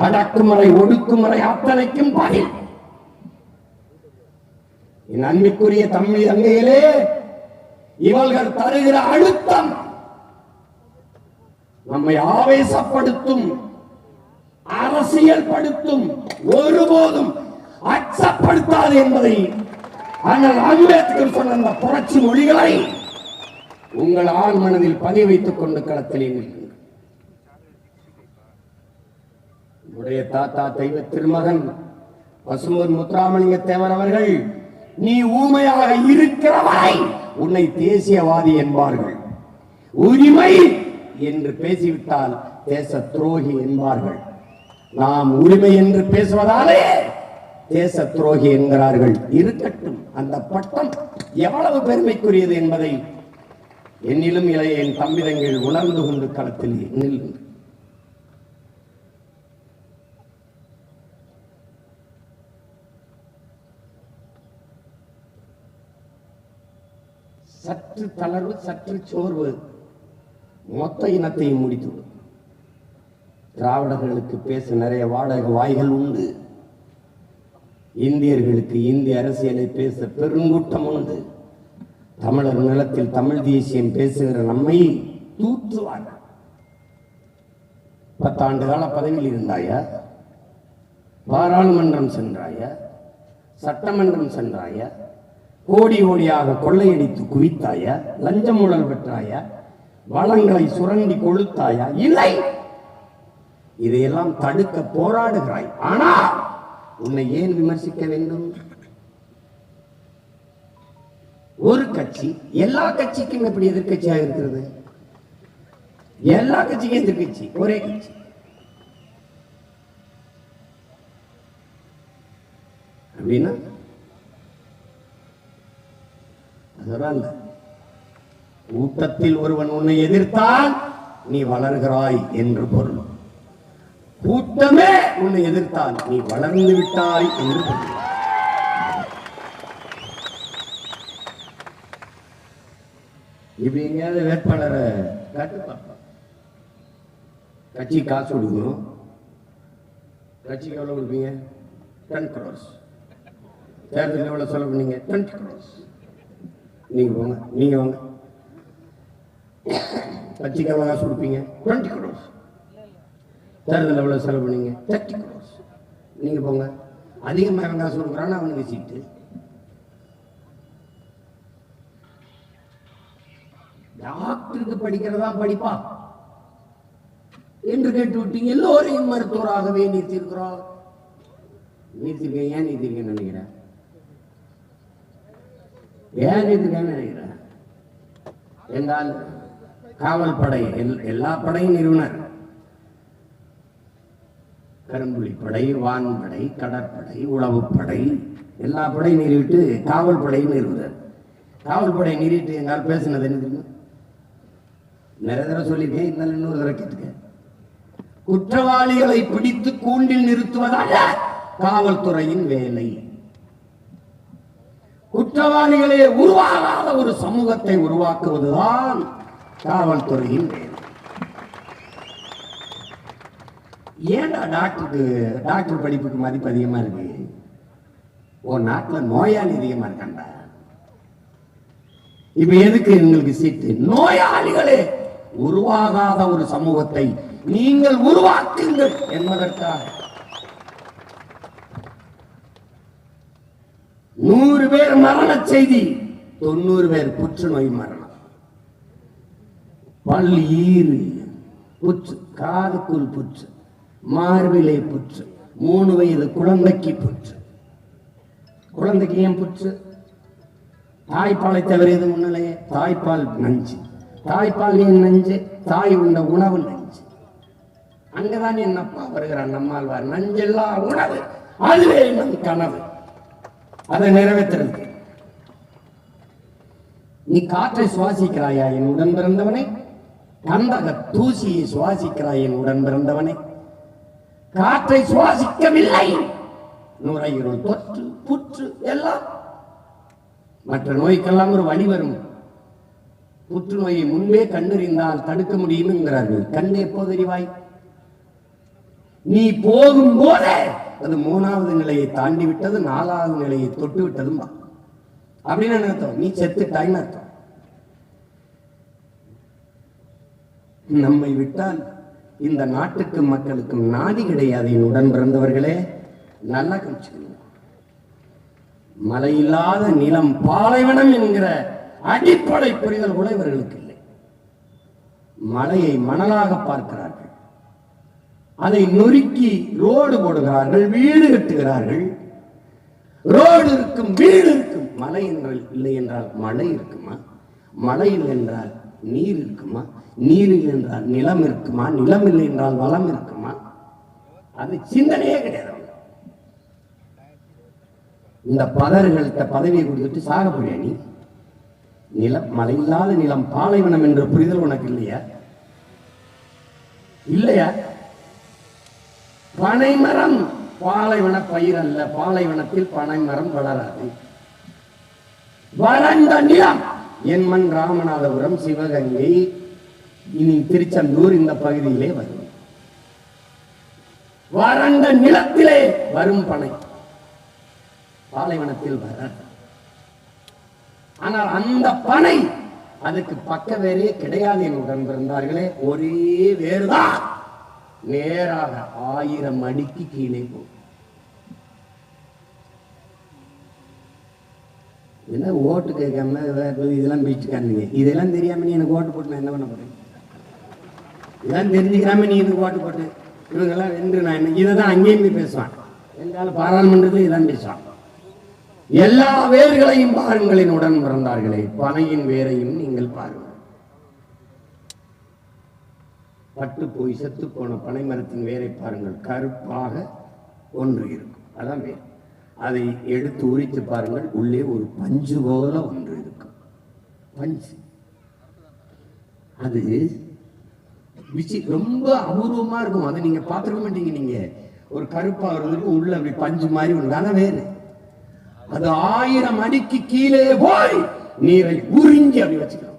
அடக்குமுறை ஒடுக்குமுறை அத்தனைக்கும் பதில் என் அன்பிற்குரிய தம்பி தங்கையிலே இவர்கள் தருகிற அழுத்தம் நம்மை ஆவேசப்படுத்தும் அரசியல் படுத்தும் ஒருபோதும் அச்சப்படுத்தாது என்பதை ஆனால் அம்பேத்கர் சொன்ன அந்த புரட்சி மொழிகளை உங்கள் ஆண் மனதில் பதிய வைத்துக் கொண்டு களத்திலே உடைய தாத்தா தெய்வ திருமகன் பசுமூர் முத்துராமலிங்க தேவர் அவர்கள் நீ ஊமையாக இருக்கிறவரை உன்னை தேசியவாதி என்பார்கள். உரிமை என்று பேசிவிட்டால் தேச துரோகி என்பார்கள். நாம் உரிமை என்று பேசுவதாலே தேச துரோகி என்கிறார்கள். இருக்கட்டும் அந்த பட்டம் எவ்வளவு பெருமைக்குரியது என்பதை என்னிலும் இளைய என் தம்பிதங்கள் உணர்ந்து கொண்டு களத்தில் நில்லும் சற்று தளர்வு சற்று சோர்வு. மொத்த இனத்தையும் முடித்துவிடும் திராவிடர்களுக்கு பேச நிறைய வாடகை வாய்கள் உண்டு. இந்தியர்களுக்கு இந்திய அரசியலை பேச பெருங்கூட்டம் உண்டு. தமிழர் நிலத்தில் தமிழ் தேசியம் பேசுகிற நம்மை தூற்றுவார்கள் பத்தாண்டு கால பதவியில் இருந்தாயா? பாராளுமன்றம் சென்றாயா? சட்டமன்றம் சென்றாயா? கோடி கோடியாக கொள்ளையடித்து குவித்தாயா லஞ்சம் ஊழல் பெற்றாயா வளங்களை சுரண்டி கொளுத்தாயா இல்லை! இதையெல்லாம் தடுக்க போராடுகிறாய். ஆனா உன்னை ஏன் விமர்சிக்க வேண்டும்? ஒரு கட்சி எல்லா கட்சிக்கும் எப்படி எதிர்கட்சியாக இருக்கிறது? எல்லா கட்சிக்கும் எதிர்க்கட்சி ஒரே கட்சி. அப்படின்னா அதெல்லாம் கூட்டத்தில் ஒருவன் உன்னை எதிர்த்தால் நீ வளர்கிறாய் என்று பொருள். கூட்டமே உன்னை எதிர்த்தால் நீ வளர்ந்து விட்டாய் என்று பொருள். இப்படி எங்கேயாவது வேட்பாளரை காட்டு கட்சி காசு கொடுக்கணும். கட்சிக்கு எவ்வளவு கொடுப்பீங்க? டென் க்ரோஸ் தேர்தல் எவ்வளவு செலவு பண்ணீங்க? டுவெண்ட்டி க்ரோஸ் நீங்க போங்க நீங்க வாங்க. எவ்வளவு காசு கொடுப்பீங்க. Twenty crores. தேர்தல் எவ்வளவு செலவு பண்ணீங்க? Thirty crores. நீங்க போங்க. அதிகமாக காசு கொடுக்குறான்னு அவனுக்கு சீட்டு. டாக்டருக்கு படிக்கிறதா படிப்பா? என்று கேட்டு விட்டீங்க எல்லோரையும் மருத்துவராகவே நீர்த்திருக்கிறோம் நீர்த்திருக்கேன் ஏன் நீர்த்திருக்கேன்னு நினைக்கிறேன்? ஏன் நீர்த்திருக்கேன்னு நினைக்கிறேன் என்றால் காவல் படை எல்- எல்லா படையும் நிறுவனர். கரும்புலி படை வான்படை கடற்படை உளவுப்படை எல்லா படையும் நிறுவிட்டு காவல் படையும் நிறுவுறார் காவல் படை நிறுவிட்டு எங்கால் பேசுனது என்ன தெரியும்? நிறைய தடவை சொல்லியிருக்கேன் இருந்தாலும் இன்னொரு தடவை கேட்டுக்க குற்றவாளிகளை பிடித்து கூண்டில் நிறுத்துவதல்ல காவல்துறையின் வேலை. குற்றவாளிகளே உருவாகாத ஒரு சமூகத்தை உருவாக்குவதுதான் காவல்துறையின் வேலை. ஏன்டா டாக்டருக்கு டாக்டர் படிப்புக்கு மதிப்பு அதிகமா இருக்கு? ஒரு நாட்டுல நோயாளி அதிகமா இருக்காண்டா இப்ப எதுக்கு எங்களுக்கு சீட்டு? நோயாளிகளே உருவாகாத ஒரு சமூகத்தை நீங்கள் உருவாக்குங்கள் என்பதற்காக. நூறு பேர் மரண செய்தி. தொண்ணூறு பேர் புற்றுநோய் மரணம். பல் ஈறு புற்று காதுக்குள் புற்று மார்பிலை புற்று மூணு வயது குழந்தைக்கு புற்று. குழந்தைக்கு ஏன் புற்று? தாய்ப்பாலை தவிர எது முன்னிலையே தாய்ப்பால் நஞ்சு. தாய்ப்பால் ஏன் நஞ்சு? தாய் உண்ட உணவு நஞ்சு. அங்கதான் என்னப்பா வருகிறான் நம்மாழ்வார்? நஞ்செல்லாம் உணவு. அதுவே நம் கனவு. அதை நிறைவேற்றுறது. நீ காற்றை சுவாசிக்கிறாயா என் உடன் பிறந்தவனே? கந்தக தூசியை சுவாசிக்கிறாய் என் உடன் பிறந்தவனே? காற்றை சுவாசிக்கவில்லை. நுரையீரல் தொற்று புற்று எல்லாம். மற்ற நோய்க்கெல்லாம் ஒரு வழி வரும். புற்றுநோயை முன்பே கண்டறிந்தால் தடுக்க முடியும்ங்கிறார்கள். கண் எப்போது அறிவாய் நீ போகும்போதே அது மூணாவது நிலையை தாண்டி விட்டது நாலாவது நிலையை தொட்டு விட்டதும் அப்படின்னு அர்த்தம்? நீ செத்துட்டாயின்னு அர்த்தம். நம்மை விட்டால் இந்த நாட்டுக்கு மக்களுக்கும் நாதி கிடையாது என் உடன் பிறந்தவர்களே. நல்லா கமிச்சுக்கணும் மழை இல்லாத நிலம் பாலைவனம் என்கிற அடிப்படை புரிதல் கூட இவர்களுக்கு இல்லை. மலையை மணலாக பார்க்கிறார்கள். அதை நொறுக்கி ரோடு போடுகிறார்கள் வீடு கட்டுகிறார்கள். ரோடு இருக்கும் வீடு இருக்கும். மலை என்றால் இல்லை என்றால் மழை இருக்குமா? மழை இல்லை என்றால் நீர் இருக்குமா? நீர் இல்லை என்றால் நிலம் இருக்குமா? நிலம் இல்லை என்றால் வளம் இருக்குமா? அது சிந்தனையே கிடையாது. இந்த பதர்கள்ட்ட பதவியை கொடுத்துட்டு சாக நீ? நிலம் மழை இல்லாத நிலம் பாலைவனம் என்ற புரிதல் உனக்கு இல்லையா? இல்லையா? பனைமரம் பாலைவன பயிர் அல்ல பாலைவனத்தில் பனைமரம் வளராது. வறண்ட நிலம் என் ராமநாதபுரம் சிவகங்கை இனி திருச்செந்தூர் இந்த பகுதியிலே வரும். வறண்ட நிலத்திலே வரும் பனை பாலைவனத்தில் வர ஆனால் அந்த பனை அதுக்கு பக்க வேறே கிடையாது என் உடன் பிறந்தார்களே ஒரே வேறுதான். நேராக ஆயிரம் அடிக்கு கீழே போகும் என்ன ஓட்டு கேட்காம வே- இதெல்லாம் பேச்சுக்காரங்க இதெல்லாம் தெரியாம நீ எனக்கு ஓட்டு போட்டு நான் என்ன பண்ண போறேன் இதெல்லாம் தெரிஞ்சுக்கிறாம நீ எனக்கு ஓட்டு போட்டு? இவங்கெல்லாம் வென்று நான் என்ன இதை தான் அங்கேயும் போய் பேசுவான். எங்கால பாராளுமன்றத்தில் இதான் பேசுவான். எல்லா வேர்களையும் பாருங்களின் உடன் பிறந்தார்களே. பனையின் வேரையும் நீங்கள் பாருங்கள். பட்டு போய் செத்து போன பனை மரத்தின் வேரை பாருங்கள். கருப்பாக ஒன்று இருக்கும். அதான் வேர். அதை எடுத்து உரித்து பாருங்கள். உள்ளே ஒரு பஞ்சு போல ஒன்று இருக்கும். பஞ்சு. அது விசி ரொம்ப அபூர்வமா இருக்கும். அதை நீங்க பார்த்துருக்க மாட்டீங்க நீங்க. ஒரு கருப்பா இருந்துட்டு உள்ள அப்படி பஞ்சு மாதிரி ஒன்று. தானே வேறு அது ஆயிரம் அடிக்கு கீழே போய் நீரை உறிஞ்சி அப்படி வச்சுக்கலாம்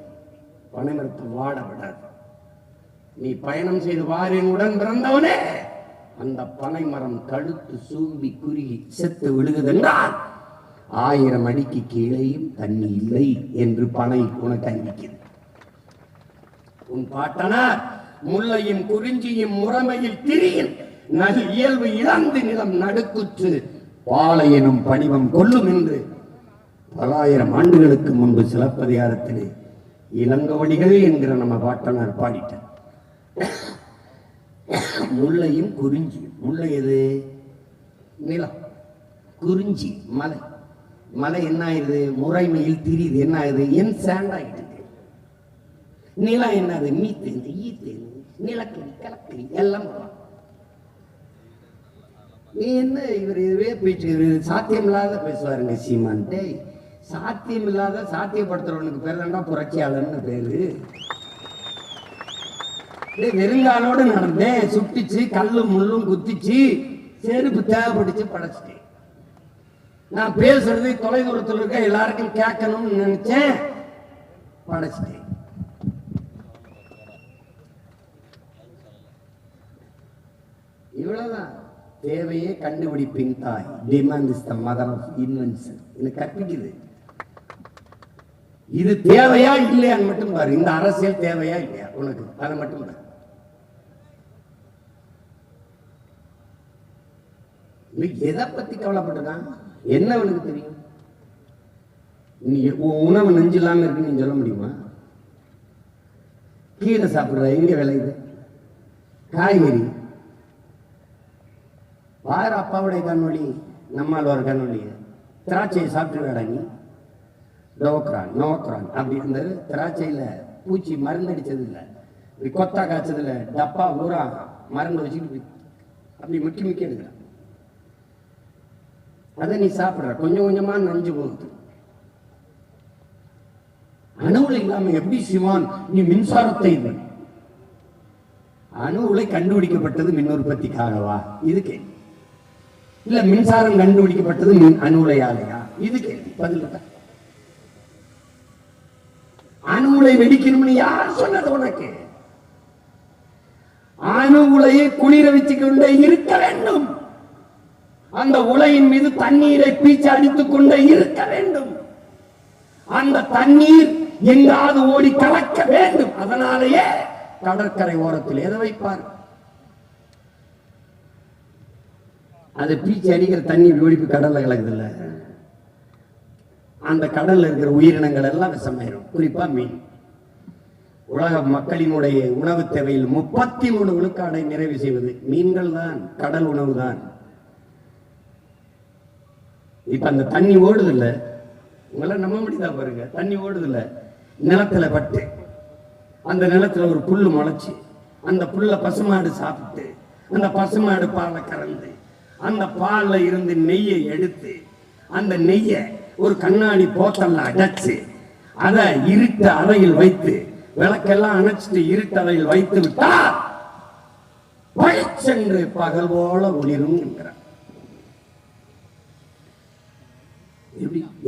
பனைமரத்தை வாட விடாது. நீ பயணம் செய்து வாரினுடன் பிறந்தவனே. அந்த பனை மரம் தடுத்து சூம்பி குறுகி செத்து விழுகுதென்றால் ஆயிரம் அடிக்கு கீழேயும் தண்ணி இல்லை என்று பனை உனக்கு அறிவிக்கிறது உன் பாட்டனார் முல்லையும் குறிஞ்சியும் முறைமையில் திரியும் நல் இயல்பு இழந்து நிலம் நடுக்குற்று பாலையனும் பணிவம் கொல்லும் என்று பலாயிரம் ஆண்டுகளுக்கு முன்பு சிலப்பதிகாரத்திலே இளங்கவடிகள் என்கிற நம்ம பாட்டனார் பாடிட்டார். முல்லையும் குறிஞ்சி. முல்லை எது? நிலம். குறிஞ்சி மலை. மலை என்ன ஆயிடுது முறைமையில் திரியுது. என்ன ஆகுது என் சேண்ட் ஆகிட்டு நிலம் என்னது? மீத்தேன் ஈத்தேன் நிலக்கரி கலக்கரி எல்லாம் நீ என்ன இவர் இதுவே போயிட்டு சாத்தியம் இல்லாத பேசுவாருங்க சீமான். டேய் சாத்தியம் இல்லாத சாத்தியப்படுத்துறவனுக்கு பேர் தான்டா புரட்சியாளர்னு பேரு. வெறுங்காலோடு நடந்தேன் சுட்டிச்சு கல்லும் முள்ளும் குத்திச்சு செருப்பு தேவைப்பட்டுச்சு படைச்சிட்டேன். நான் பேசுறது தொலைதூரத்தில் இருக்க எல்லாருக்கும் கேட்கணும்னு நினைச்சேன் படைச்சிட்டேன். இவ்வளவுதான். தேவையே கண்டுபிடிப்பின் தாய். Demand is the mother of invention இது கற்பிக்குது. இது தேவையா இல்லையான்னு மட்டும் பாரு. இந்த அரசியல் தேவையா இல்லையா? உனக்கு. அதை மட்டும் பாரு. நீ எதை பத்தி கவலைப்பட்டுதான் என்ன உனக்கு தெரியும்? நீ உணவு நெஞ்சு இல்லாம இருக்குன்னு நீ சொல்ல முடியுமா? கீரை சாப்பிடுற. எங்க விளையுது காய்கறி. வார அப்பாவுடைய கண்ணொழி நம்மால் ஒரு கண்ணொளி திராட்சையை சாப்பிட்டு நீ. நோக்கிறான் நோக்ரான் அப்படி இருந்தது. திராட்சையில பூச்சி மருந்து அடிச்சது இல்லை இப்படி கொத்தா காய்ச்சதுல டப்பா ஊரா மருந்து வச்சுட்டு அப்படி முக்கி முக்கி எடுக்கிறான். அதை நீ சாப்பிடுற. கொஞ்சம் கொஞ்சமா நஞ்சு போகுது. அணுவுல இல்லாம எப்படி சிவான்? நீ மின்சாரத்தை இல்லை அணு உலை கண்டுபிடிக்கப்பட்டது மின் உற்பத்திக்காகவா? இது கேள்வி. இல்ல மின்சாரம் கண்டுபிடிக்கப்பட்டது மின் அணு உலையாலையா இது கேள்வி. பதில் தான். அணு உலை வெடிக்கணும்னு யார் சொன்னது உனக்கு? அணு உலையை குளிர வச்சுக் கொண்டே இருக்க வேண்டும். அந்த உலையின் மீது தண்ணீரை பீச்சு அடித்துக் கொண்டே இருக்க வேண்டும். அந்த தண்ணீர் எங்காவது ஓடி கலக்க வேண்டும். அதனாலேயே கடற்கரை ஓரத்தில் எதை வைப்பார்? அது பீச்சு அடிக்கிற தண்ணீர் ஓடிப்பு கடல்ல கலக்குது அந்த கடல்ல இருக்கிற உயிரினங்கள் எல்லாம் விஷமாயிரும். குறிப்பா மீன். உலக மக்களினுடைய உணவு தேவையில் முப்பத்தி மூணு விழுக்காடை நிறைவு செய்வது மீன்கள் தான் கடல் உணவு தான். இப்ப அந்த தண்ணி ஓடுது இல்ல உங்களை நம்ப முடியுதா பாருங்க தண்ணி ஓடுது இல்ல நிலத்துல பட்டு அந்த நிலத்துல ஒரு புல்லு முளைச்சு அந்த புல்ல பசுமாடு சாப்பிட்டு அந்த பசுமாடு பாலை கறந்து அந்த பால்ல இருந்து நெய்யை எடுத்து அந்த நெய்யை ஒரு கண்ணாடி போத்தல்ல அடைச்சு அதை இருட்டு அறையில் வைத்து விளக்கெல்லாம் அணைச்சிட்டு இருட்டு அறையில் வைத்து விட்டா பழிச்சென்று பகல் போல ஒளிரும் என்கிறார்.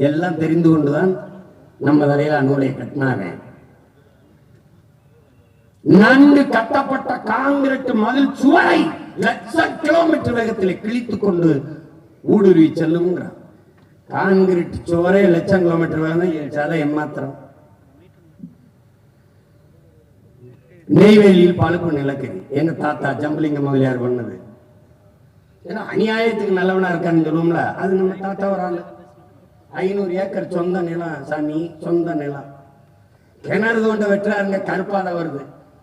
எல்லாம் தெரிந்து கொண்டுதான் நம்ம தலையில நூலை கட்டினாங்க நன்கு கட்டப்பட்ட காங்கிரட் மதில் சுவரை லட்சம் கிலோமீட்டர் வேகத்தில் கிழித்துக் கொண்டு ஊடுருவி செல்லுங்கிறார் காங்கிரீட் சுவரே லட்சம் கிலோமீட்டர் வேகம் சதை எம்மாத்திரம் நெய்வேலியில் பழுப்பு நிலக்கரி. எங்க தாத்தா ஜம்பலிங்க முதலியார் பண்ணது. ஏன்னா அநியாயத்துக்கு நல்லவனா இருக்கான்னு சொல்லுவோம்ல அது நம்ம தாத்தா ஒரு ஆள் ஐநூறு ஏக்கர் சொந்த நிலம் சாமி சொந்த நிலம். கிணறு தோண்ட வெட்டுறாருங்க கருப்பாத வருது.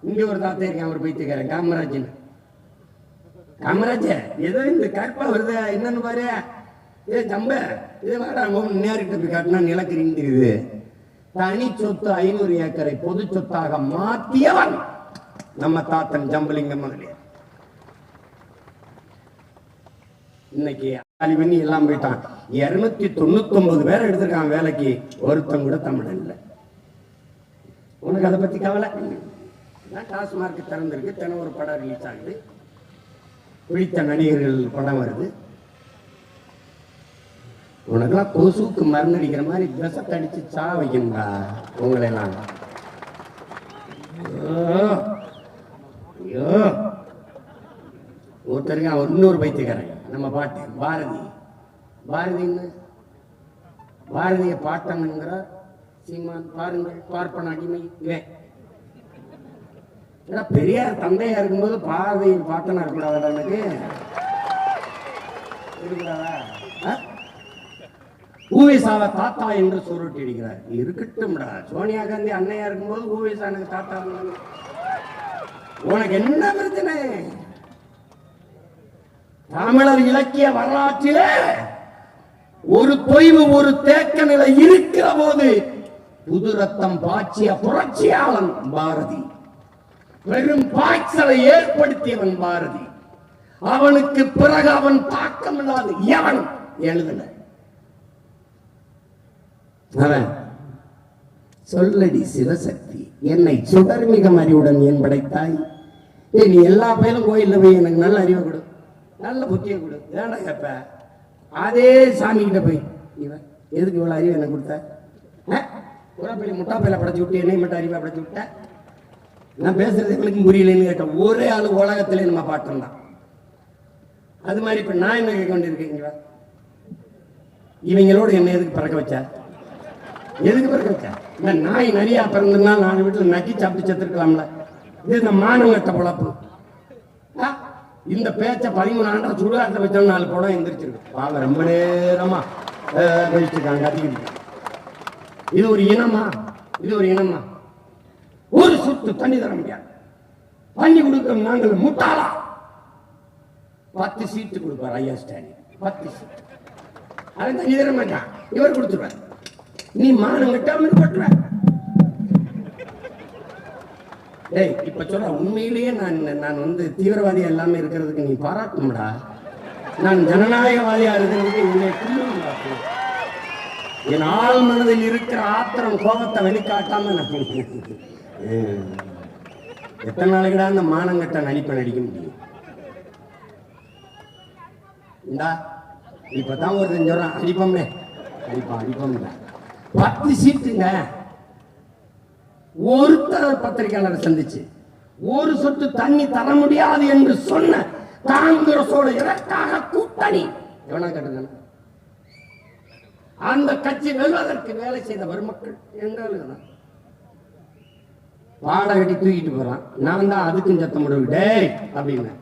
இங்க ஒரு தாத்தா இருக்கேன் அவர் பைத்தியக்காரன் காமராஜன். காமராஜ ஏதோ இந்த கருப்பா வருது என்னன்னு பாரு. ஏ ஜம்ப இது வாடா நேரிட்ட போய் காட்டினா நிலக்கரின்னு தெரியுது தனி சொத்து ஐநூறு ஏக்கரை பொது சொத்தாக மாற்றியவன் நம்ம தாத்தன் ஜம்பலிங்கம் முதலியார் இன்னைக்கு காலி பண்ணி எல்லாம் போயிட்டான். இருநூத்தி தொண்ணூத்தி ஒன்பது பேர் எடுத்திருக்கான் வேலைக்கு. ஒருத்தன் கூட தமிழன் இல்லை. உனக்கு அதை பத்தி கவலை? நான் டாஸ்மார்க் திறந்திருக்கு. தினம் ஒரு படம் ரிலீஸ் ஆகுது. பிடித்த நடிகர்கள் படம் வருது. உனக்கெல்லாம் கொசுக்கு மருந்து அடிக்கிற மாதிரி விஷத்தை அடிச்சு சா வைக்கணும்டா உங்களை எல்லாம் ஐயோ. ஐயோ ஒருத்தருக்கு அவன் இன்னொரு பைத்தியக்காரன். நம்ம பாட்டு பாரதி. பாரதின்னு பாரதிய பாட்டம்ங்கிறார் சீமான் பாருங்கள் பார்ப்பன அடிமை இவன். ஏடா, பெரியார் தந்தையா இருக்கும்போது பாரதியின் பாட்டனா இருக்கக்கூடாதா எனக்கு இருக்கிறாரா? ஊவேசாவை தாத்தா என்று சொல்லிட்டு இருக்கிறார் இருக்கட்டும்டா. சோனியா காந்தி அன்னையா இருக்கும்போது ஊவேசா எனக்கு தாத்தா இருந்தாங்க. உனக்கு என்ன பிரச்சனை? தமிழர் இலக்கிய வரலாற்றிலே ஒரு தொய்வு ஒரு தேக்க நிலை இருக்கிற போது புது ரத்தம் பாய்ச்சிய புரட்சியாளன் பாரதி. பெரும் பாய்ச்சலை ஏற்படுத்தியவன் பாரதி. அவனுக்கு பிறகு அவன் தாக்கம் இல்லாது எவன் எழுதின அவன் சொல்லடி சிவசக்தி. என்னை சுடர்மிக அறிவுடன் ஏன் படைத்தாய்? ஏய், நீ எல்லா பயிலும் கோயில்ல போய் எனக்கு நல்ல அறிவை கொடு. நல்ல புத்தியை கொடு. ஏடா கேப்ப? அதே சாமி கிட்ட போய் இவன் எதுக்கு இவ்வளவு அறிவு எனக்கு கொடுத்த? உரப்பள்ளி முட்டா பயில படைச்சு விட்டு என்னை மட்டும் அறிவை படைச்சு விட்ட? நான் பேசுறது எங்களுக்கும் புரியலன்னு கேட்டேன் ஒரே ஆள் உலகத்திலே நம்ம பாட்டம் தான் அது மாதிரி இப்ப நான் என்ன கேட்க வேண்டியிருக்கேன் இவங்களோட என்ன எதுக்கு பறக்க வச்சா? எதுக்கு பிறக்க இந்த நாய் நிறையா பிறந்திருந்தா நாலு வீட்டில் நக்கி சாப்பிட்டு செத்துருக்கலாம்ல. இது இந்த மானம் பொழப்பு. ஆ? இந்த பேச்ச பதிமூணு ஆண்டா சுடுகாட்டில் வச்சோம் நாலு படம் எந்திரிச்சிருக்கு. பாவ ரொம்ப நேரமா கழிச்சிருக்காங்க கத்திக்கிட்டு இது ஒரு இனமா? இது ஒரு இனமா? ஒரு சுத்து தண்ணி தர முடியாது. தண்ணி கொடுக்க நாங்கள் முட்டாளா? பத்து சீட்டு கொடுப்பார் ஐயா ஸ்டாலின். பத்து சீட்டு. அவன் தண்ணி தர மாட்டான். இவர் கொடுத்துருவார். நீ மானம் கட்டாம போட்டுற டேய் இப்ப சொல்ற உண்மையிலேயே நான் நான் வந்து தீவிரவாதி எல்லாமே இருக்கிறதுக்கு நீ பாராட்டும்டா. நான் ஜனநாயகவாதியா இருக்கிறதுக்கு உன்னை புண்ணியம்டா. என் ஆள் மனதில் இருக்கிற ஆத்திரம் கோபத்தை வெளிக்காட்டாம நான் எத்தனை நாளைக்குடா அந்த மானங்கட்ட நடிப்பை நடிக்க முடியும்? இந்தா இப்பதான் ஒரு சொல்றான் அடிப்போம்னே அடிப்பான் அடிப்போம்ல பத்து சீட்டுங்க. ஒருத்தர் பத்திரிகையாளரை சந்திச்சு. ஒரு சொட்டு தண்ணி தர முடியாது என்று சொன்ன காங்கிரஸோடு எதற்காக கூட்டணி. எவனா கேட்டது அந்த கட்சி வெல்வதற்கு வேலை செய்த பெருமக்கள் எங்களுக்கு வாடகை கட்டி தூக்கிட்டு போறான். நான் தான் அதுக்கும் சத்தம் முடிவு டேய் அப்படின்னு.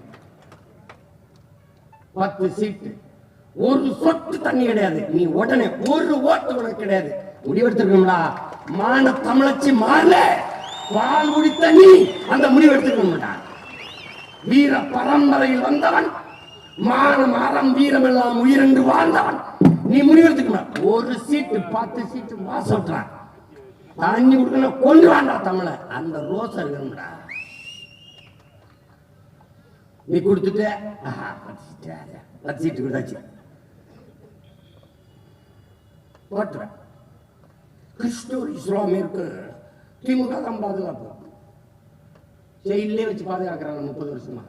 பத்து சீட்டு. ஒரு சொட்டு தண்ணி கிடையாது. நீ உடனே ஒரு ஓட்டு உனக்கு கிடையாது. முடிவெடுத்திருக்கணும்டா. மான தமிழச்சி மாறல. பால் குடித்த நீ அந்த முடிவு வீர பரம்பரையில் வந்தவன் மானம் அறம் வீரம் எல்லாம் உயிரென்று வாழ்ந்தவன். நீ முடிவெடுத்துக்கணும். ஒரு சீட்டு பத்து சீட்டு மாசோட்டுறான் தண்ணி கொடுக்கணும் கொண்டு வாண்டா தமிழ. அந்த ரோஸ் இருக்கணும்டா. நீ கொடுத்துட்ட? பத்து சீட்டு, கொடுத்தாச்சு. போட்டுறேன். கிறிஸ்துவ இஸ்லாமிற்கு திமுக தான் பாதுகாப்பு. ஜெயிலே வச்சு பாதுகாக்கிறாங்க முப்பது வருஷமா.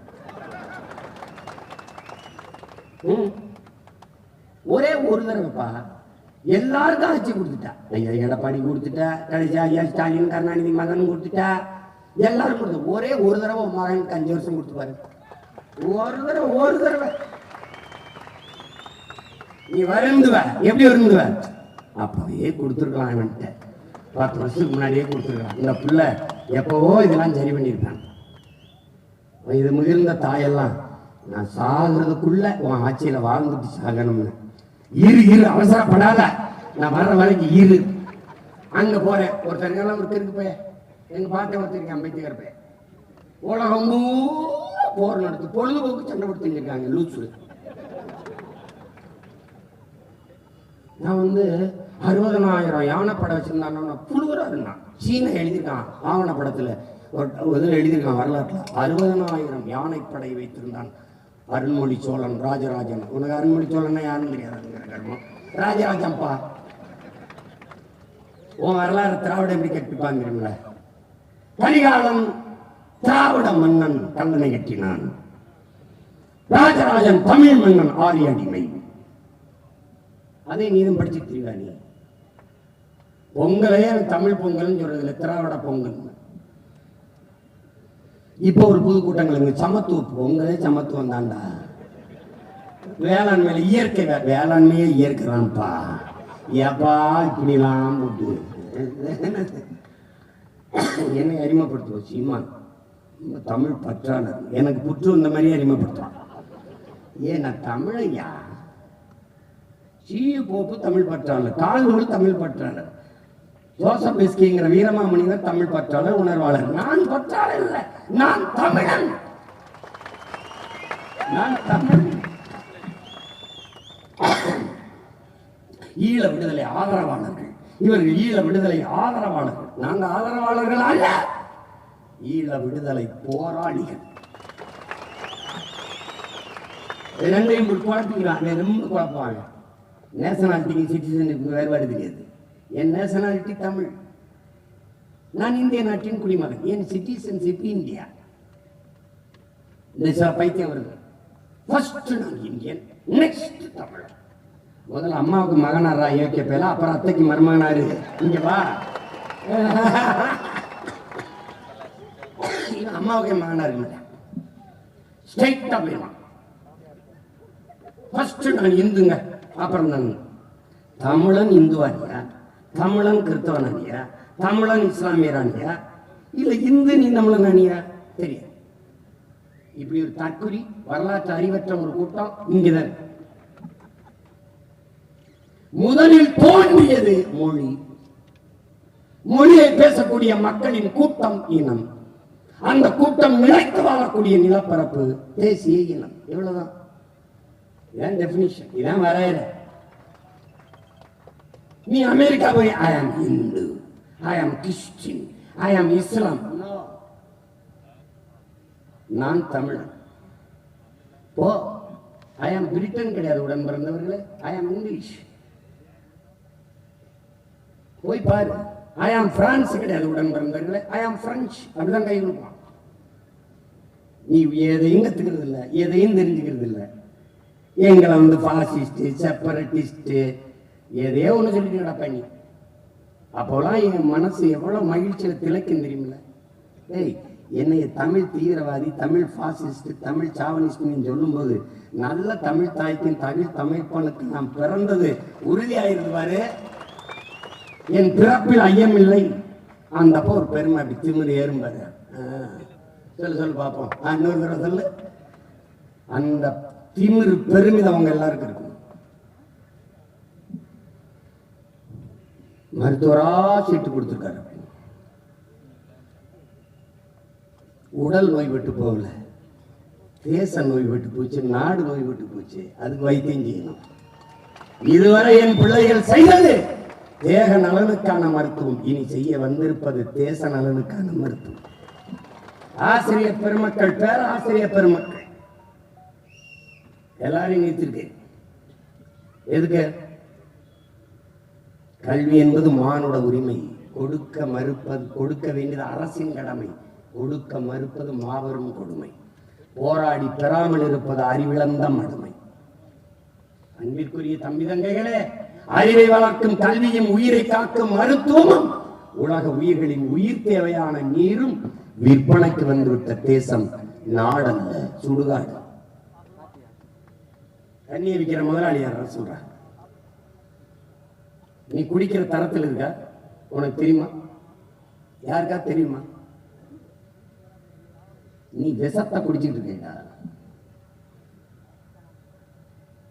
ஒரே ஒரு தடவைப்பா எல்லாருக்கும் ஆட்சி கொடுத்துட்டா. ஐயா எடப்பாடி கொடுத்துட்டா கடைசி ஐயா ஸ்டாலின் கருணாநிதி மகன் கொடுத்துட்டா எல்லாரும் கொடுத்து ஒரே ஒரு தடவை மகனுக்கு அஞ்சு வருஷம் கொடுத்து பாரு. ஒரு தடவை ஒரு தடவை. நீ வருந்துவ எப்படி வருந்துவ? அப்பவே கொடுத்துருக்கலாம் அவன்கிட்ட பத்து வருஷத்துக்கு முன்னாடியே கொடுத்துருக்கலாம். இந்த பிள்ளை எப்பவோ இதெல்லாம் சரி பண்ணியிருக்கான். இது முதிர்ந்த தாயெல்லாம் நான் சாகுறதுக்குள்ள உன் ஆட்சியில் வாழ்ந்துட்டு சாகணும்னு. இரு இரு அவசரப்படாத. நான் வர்ற வரைக்கும் இரு. அங்கே போகிறேன் ஒருத்தருக்கெல்லாம் ஒரு தெருக்கு போய். எங்கள் பாட்டை ஒருத்தருக்கு அம்பேத்கர் போய். உலகம் போர் நடத்து பொழுதுபோக்கு சண்டை கொடுத்துருக்காங்க லூசு. நான் வந்து அறுபதனாயிரம் யானை படம் புழுவரா புழுகிறாருன்னா சீன எழுதியிருக்கான் ஆவணப்படத்துல ஒரு இதில் எழுதியிருக்கான் வரலாற்றுல. அறுபதனாயிரம் யானைப்படை வைத்திருந்தான் அருண்மொழி சோழன் ராஜராஜன். உனக்கு அருண்மொழி சோழன் யாருன்னு தெரியாதுங்கிற கர்மம் ராஜராஜன்பா உன் வரலாறு திராவிட எப்படி கற்பிப்பாங்கிறீங்களா கரிகாலன் திராவிட மன்னன் கல்லணை கட்டினான். ராஜராஜன் தமிழ் மன்னன் ஆரிய அடிமை அதே நீதும் படிச்சு தெரியுதா நீ? பொங்கலே தமிழ் பொங்கல்னு சொல்றதுல திராவிட பொங்கல். இப்போ ஒரு புது கூட்டங்கள் சமத்துவ பொங்கலே சமத்துவம் தான்டா. வேளாண்மையில இயற்கை வே- வேளாண்மையே இயற்கிறான்ப்பா ஏப்பா இப்படிலாம் போட்டு. என்னை அறிமுகப்படுத்துவோம் சீமான் தமிழ் பற்றாளர். எனக்கு புற்று இந்த மாதிரியே அறிமுகப்படுத்துவான் ஏன் நான் தமிழையா? சீய கோப்பு தமிழ் பற்றாளர் கால்நூல் தமிழ் பற்றாளர். ஜோசப் பிஸ்கிங்கிற வீரமாமணிவர் தமிழ் பற்றாளர் உணர்வாளர். நான் பற்றாளர் இல்லை நான் தமிழன். நான் தமிழ் ஈழ விடுதலை ஆதரவாளர்கள். இவர்கள் ஈழ விடுதலை ஆதரவாளர்கள். நாங்கள் ஆதரவாளர்கள் அல்ல. ஈழ விடுதலை போராளிகள். இரண்டையும் ரெண்டையும் குழப்பிக்கிறாங்க ரொம்ப குழப்பாங்க நேஷனாலிட்டிக்கு சிட்டிசனுக்கு வேறுபாடு தெரியாது. என் நேஷனாலிட்டி தமிழ். நான் இந்திய நாட்டின் குடிமகன். என் சிட்டிசன்ஷிப் இந்தியா. இந்த சில பைத்தியம் வருது ஃபர்ஸ்ட் நான் இந்தியன் நெக்ஸ்ட் தமிழ் முதல்ல அம்மாவுக்கு மகனாரா யோக்கிய பேல அப்புறம் அத்தைக்கு மருமகனாரு. இங்க வா. அம்மாவுக்கு மகனாரு மாட்டேன் ஸ்ட்ரைட்டா போயிடுவான். ஃபர்ஸ்ட் நான் இந்துங்க. அப்புறம் நான் தமிழன் இந்துவானியா தமிழன் கிறிஸ்தவனானியா தமிழன் இஸ்லாமியரானியா இல்ல இந்து நீ தமிழன் அணியா தெரியும் இப்படி ஒரு தற்குறி வரலாற்று அறிவற்ற ஒரு கூட்டம் இங்குதான் முதலில் தோன்றியது மொழி. மொழியை பேசக்கூடிய மக்களின் கூட்டம் இனம். அந்த கூட்டம் நிலைத்து வாழக்கூடிய நிலப்பரப்பு தேசிய இனம். இவ்வளவுதான் இதான் டெபினிஷன் இதான் வரையறை. நீ அமெரிக்கா போய் ஐ ஆம் இந்து ஐ ஆம் கிறிஸ்டின் ஐ ஆம் இஸ்லாம் நான் தமிழன். போ. ஐ ஆம் பிரிட்டன் கிடையாது உடன் பிறந்தவர்களே. ஐ ஆம் இங்கிலீஷ் போய் பாரு. ஐ ஆம் பிரான்ஸ் கிடையாது உடன் பிறந்தவர்களே. ஐ ஆம் பிரெஞ்சு அப்படிதான் கை கொடுப்பான் நீ எதையும் கத்துக்கிறது இல்ல எதையும் தெரிஞ்சுக்கிறது இல்ல எங்களை வந்து பாசிஸ்ட் செப்பரட்டிஸ்ட் எதையோ ஒன்று சொல்லிட்டு கிடப்ப நீ. அப்போலாம் என் மனசு எவ்வளோ மகிழ்ச்சியில் திளைக்கும் தெரியுமில்ல? ஏய் என்னைய தமிழ் தீவிரவாதி தமிழ் ஃபாசிஸ்ட் தமிழ் சாவனிஸ்ட்னு சொல்லும்போது நல்ல தமிழ் தாய்க்கும் தமிழ் தமிழ்ப்பனுக்கு நான் பிறந்தது உறுதியாயிருப்பாரு என் பிறப்பில் ஐயம் இல்லை. அந்த அப்போ ஒரு பெருமை அப்படி திமிரு ஏறும்பாரு சொல்லு சொல்லு பார்ப்போம். இன்னொரு தடவை சொல்லு. அந்த திமிரு பெருமிதம் அவங்க எல்லாருக்கும் இருக்கும். மருத்துவரா சீட்டு கொடுத்துருக்காரு உடல் நோய் விட்டு போகல. தேச நோய் விட்டு போச்சு நாடு நோய் விட்டு போச்சு. அதுக்கு வைத்தியம் செய்யணும். இதுவரை என் பிள்ளைகள் செய்தது. தேக நலனுக்கான மருத்துவம். இனி செய்ய வந்திருப்பது தேச நலனுக்கான மருத்துவம். ஆசிரியர் பெருமக்கள் பேராசிரியர் பெருமக்கள். எல்லாரையும் நீத்திருக்கேன். எதுக்கு? கல்வி என்பது மானுட உரிமை. கொடுக்க மறுப்பது கொடுக்க வேண்டியது அரசின் கடமை. கொடுக்க மறுப்பது மாபெரும் கொடுமை. போராடி பெறாமல் இருப்பது அறிவிழந்த மடுமை. அன்பிற்குரிய தம்பி தங்கைகளே அறிவை வளர்க்கும் கல்வியும் உயிரை காக்கும் மருத்துவமும் உலக உயிர்களின் உயிர் தேவையான நீரும் விற்பனைக்கு வந்துவிட்ட தேசம் நாடல்ல சுடுகாடு. தண்ணியை விற்கிற முதலாளி யாரா சொல்ற நீ குடிக்கிற தரத்தில் இருக்க? உனக்கு தெரியுமா? யாருக்கா தெரியுமா? நீ விஷத்தை குடிச்சிட்டு இருக்கா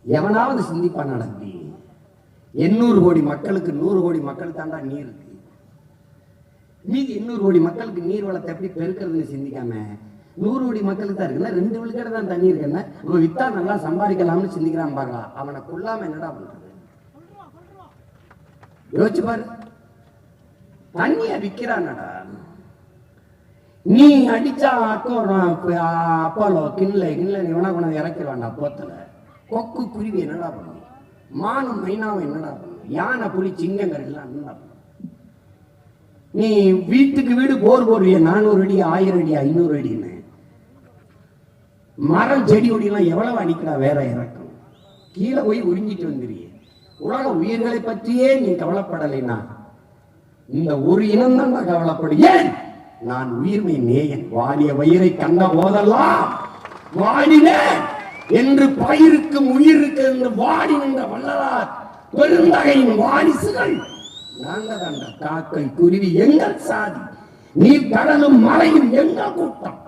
எவனாவது சிந்திப்பான் நடந்தி எண்ணூறு கோடி மக்களுக்கு நூறு கோடி மக்கள் தாண்டா நீர் இருக்கு. மீதி எண்ணூறு கோடி மக்களுக்கு நீர் வளத்தை எப்படி பெருக்கிறதுன்னு சிந்திக்காம நூறு கோடி மக்களுக்கு தான் இருக்குன்னா ரெண்டு விழுக்கடை தான் தண்ணி இருக்குன்னா இவன் வித்தா நல்லா சம்பாதிக்கலாம்னு சிந்திக்கிறான் பாருங்களா அவனை கொல்லாம என்னடா பண்றது? யோசிச்சு பாரு. தண்ணிய விற்கிறான்டா நீ அடிச்சா அக்கோ அப்போலோ கிண்ல கிண்ல நீ வேணா கொண்டு இறக்கிடுவான்டா போத்தல. கொக்கு குருவி என்னடா பண்ணும்? மானும் மைனாவும் என்னடா பண்ணும்? யானை புலி சிங்கங்கள் எல்லாம் என்னடா பண்ணும்? நீ வீட்டுக்கு வீடு போர் போடுறிய நானூறு அடி ஆயிரம் அடி ஐநூறு அடின்னு. மரம் செடி கொடியெல்லாம் எவ்வளவு அடிக்கடா வேற இறக்கும். கீழே போய் உறிஞ்சிட்டு வந்துடுறிய உலக உயிர்களை பற்றியே நீ கவலைப்படலைனா இந்த ஒரு இனம் தான் நான் கவலைப்படும் ஏன்? நான் உயிர்மை நேயன். வாடிய வயிறை கண்ட போதெல்லாம் வாடினேன். என்று பயிருக்கும் உயிருக்கு என்று வாடி நின்ற வள்ளலார் பெருந்தகையின் வாரிசுகள். நாங்கள் அந்த காக்கை குருவி எங்கள் சாதி. நீர் கடலும் மலையும் எங்கள் கூட்டம்.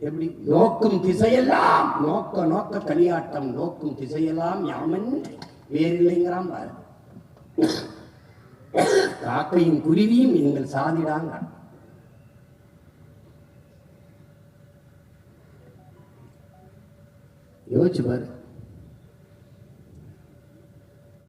எப்படி? நோக்கும் திசையெல்லாம் நோக்க நோக்க களியாட்டம் நோக்கும் திசையெல்லாம் யாமன்? வேறில்லைங்கிறான் பாரு. காக்கையும் குருவியும் எங்கள் சாதிடாங்க யோசிச்சு பாரு.